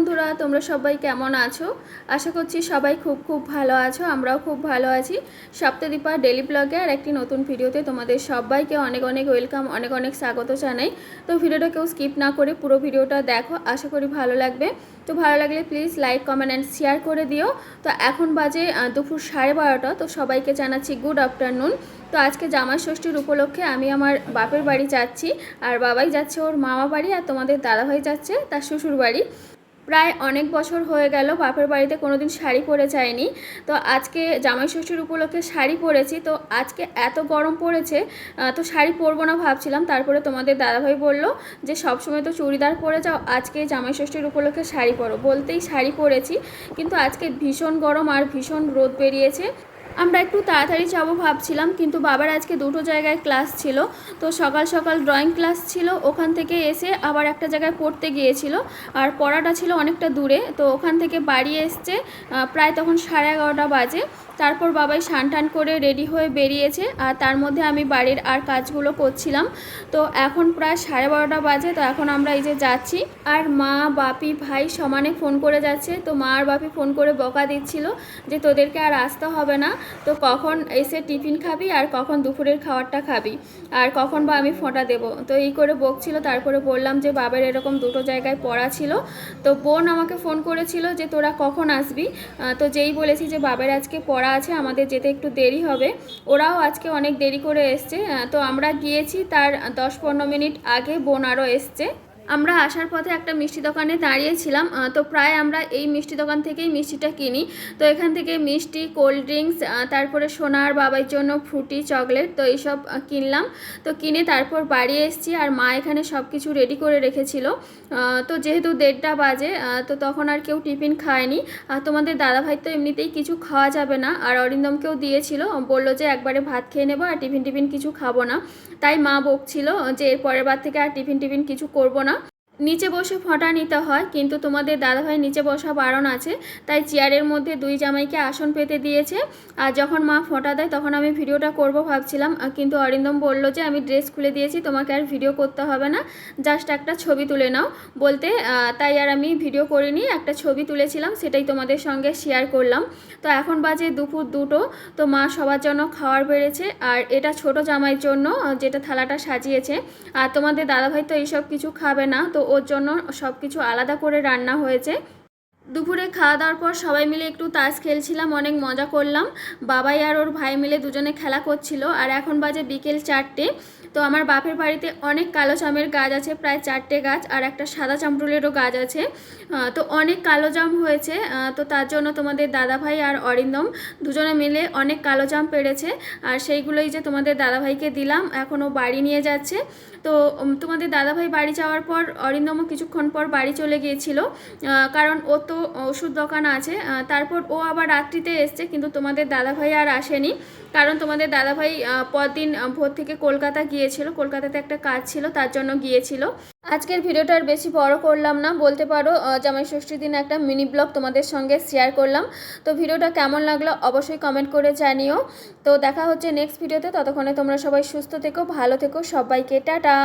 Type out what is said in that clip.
বন্ধুরা, তোমরা সবাই কেমন আছো? আশা করছি সবাই খুব খুব ভালো আছো, আমরাও খুব ভালো আছি। সপ্তদীপা ডেলি ব্লগে আর একটি নতুন ভিডিওতে তোমাদের সবাইকে অনেক অনেক ওয়েলকাম অনেক অনেক স্বাগত জানাই। তো ভিডিওটা কেউ স্কিপ না করে পুরো ভিডিওটা দেখো, আশা করি ভালো লাগবে। তো ভালো লাগলে please like comment and share করে দিও। তো এখন বাজে দুপুর সাড়ে বারোটা, তো সবাইকে জানাচ্ছি গুড আফটারনুন তো আজকে জামাই ষষ্ঠীর উপলক্ষে আমি আমার বাপের বাড়ি যাচ্ছি, আর বাবাই যাচ্ছে ওর মামা বাড়ি আর তোমাদের দাদাভাই যাচ্ছে তার শ্বশুর বাড়ি প্রায় অনেক বছর হয়ে গেল, বাপের বাড়িতে কোনোদিন শাড়ি পরে যায়নি তো আজকে জামাই ষষ্ঠীর উপলক্ষে শাড়ি পরেছি, তো আজকে এত গরম পড়েছে তো শাড়ি পরবো না ভাবছিলাম। তারপরে তোমাদের দাদাভাই বলল যে, সবসময় তো চুড়িদার পরে যাও, আজকে জামাই ষষ্ঠীর উপলক্ষে শাড়ি পরো। বলতেই শাড়ি পরেছি, কিন্তু আজকে ভীষণ গরম আর ভীষণ রোদ বেরিয়েছে। আমরা একটু তাড়াতাড়ি যাব ভাবছিলাম, কিন্তু বাবার আজকে দুটো জায়গায় ক্লাস ছিল। তো সকাল সকাল ড্রয়িং ক্লাস ছিল, ওখান থেকে এসে আবার একটা জায়গায় পড়তে গিয়েছিল। আর পড়াটা ছিল অনেকটা দূরে, তো ওখান থেকে বাড়ি এসছে প্রায় তখন সাড়ে এগারোটা বাজে। তারপর বাবাই স্নান টান করে রেডি হয়ে বেরিয়েছে আর তার মধ্যে আমি বাড়ির আর কাজগুলো করছিলাম। তো এখন প্রায় সাড়ে বারোটা বাজে, তো এখন আমরা এই যে যাচ্ছি। আর মা, বাপি, ভাই সমানে ফোন করে যাচ্ছে। তো মা আর বাপি ফোন করে বকা দিচ্ছিল যে তোদেরকে আর আসতে হবে না। তো কখন এসে টিফিন খাবি আর কখন দুপুরের খাবারটা খাবি? আর কখন বা আমি ফোঁটা দেবো? তো এই করে বকছিল। তারপরে বললাম যে বাবার এরকম দুটো জায়গায় পড়া ছিল। তো বোন আমাকে ফোন করেছিল যে তোরা কখন আসবি? তো যেই বলেছি যে বাবার আজকে পড়া আছে, আমাদের যেতে একটু দেরি হবে। ওরাও আজকে অনেক দেরি করে এসছে। তো আমরা গিয়েছি, তার দশ পনেরো মিনিট আগে বোনারও এসছে। আমরা আসার পথে একটা মিষ্টি দোকানে দাঁড়িয়েছিলাম তো প্রায় আমরা এই মিষ্টি দোকান থেকেই মিষ্টিটা কিনি। তো এখান থেকে মিষ্টি, কোল্ড ড্রিঙ্কস তারপরে সোনার বাবার জন্য ফ্রুটি, চকলেট, তো এইসব কিনলাম। তো কিনে তারপর বাড়ি এসেছি আর মা এখানে সব কিছু রেডি করে রেখেছিল। তো যেহেতু দেড়টা বাজে তো তখন আর কেউ টিফিন খায়নি। আর তোমাদের দাদাভাই তো এমনিতেই কিছু খাওয়া যাবে না। আর অরিন্দমকেও দিয়েছিল, বলল যে একবারে ভাত খেয়ে নেব আর টিফিন টিফিন কিছু খাব না। তাই মা বকছিল যে এর পরের বার থেকে আর টিফিন টিফিন কিছু করব না। নিচে বসে ফোঁটা নিতে হয়, কিন্তু তোমাদের দাদাভাই নিচে বসা বারণ আছে, তাই চেয়ারের মধ্যে দুই জামাইকে আসন পেতে দিয়েছে। আর যখন মা ফোঁটা দেয়, তখন আমি ভিডিওটা করব ভাবছিলাম কিন্তু অরিন্দম বলল যে, আমি ড্রেস খুলে দিয়েছি, তোমাকে আর ভিডিও করতে হবে না, জাস্ট একটা ছবি তুলে নাও। বলতে তাই আর আমি ভিডিও করিনি, একটা ছবি তুলেছিলাম, সেটাই তোমাদের সঙ্গে শেয়ার করলাম। তো এখন বাজে দুপুর দুটো, তো মা সবার জন্য খাওয়ার বেড়েছে, আর এটা ছোট জামাইয়ের জন্য যেটা থালাটা সাজিয়েছে। আর তোমাদের দাদাভাই তো এইসব কিছু খাবে না, তো ওর জন্য সব কিছু আলাদা করে রান্না হয়েছে। দুপুরে খাওয়া দাওয়ার পর সবাই মিলে একটু তাস খেলছিলাম, অনেক মজা করলাম। বাবাই আর ওর ভাই মিলে দুজনে খেলা করছিল আর এখন বাজে বিকেল চারটে। তো আমার বাপের বাড়িতে অনেক কালো জামের গাছ আছে, প্রায় চারটে গাছ আর একটা সাদা চামরুলেরও গাছ আছে। তো অনেক কালো জাম হয়েছে। তো তার জন্য তোমাদের দাদাভাই আর অরিন্দম দুজনে মিলে অনেক কালো জাম পেড়েছে। আর সেইগুলোই যে তোমাদের দাদাভাইকে দিলাম, এখনও বাড়ি নিয়ে যাচ্ছে। তো তোমাদের দাদাভাই বাড়ি যাওয়ার পর অরিন্দমও কিছুক্ষণ পর বাড়ি চলে গিয়েছিল। কারণ ও তো ওষুধ দোকান আছে তারপর ও আবার রাত্রিতে এসছে, কিন্তু তোমাদের দাদাভাই আর আসেনি। কারণ তোমাদের দাদাভাই পরদিন ভোর থেকে কলকাতা গিয়েছিল, কলকাতাতে একটা কাজ ছিল, তার জন্য গিয়েছিল। আজকের ভিডিওটা আর বেশি বড় করলাম না, বলতে পারো জামাই ষষ্ঠীর দিন একটা মিনি ব্লগ তোমাদের সঙ্গে শেয়ার করলাম। তো ভিডিওটা কেমন লাগল অবশ্যই কমেন্ট করে জানিও। তো দেখা হচ্ছে নেক্সট ভিডিওতে, ততক্ষণে তোমরা সবাই সুস্থ থেকো, ভালো থেকো, সবাইকে টাটা।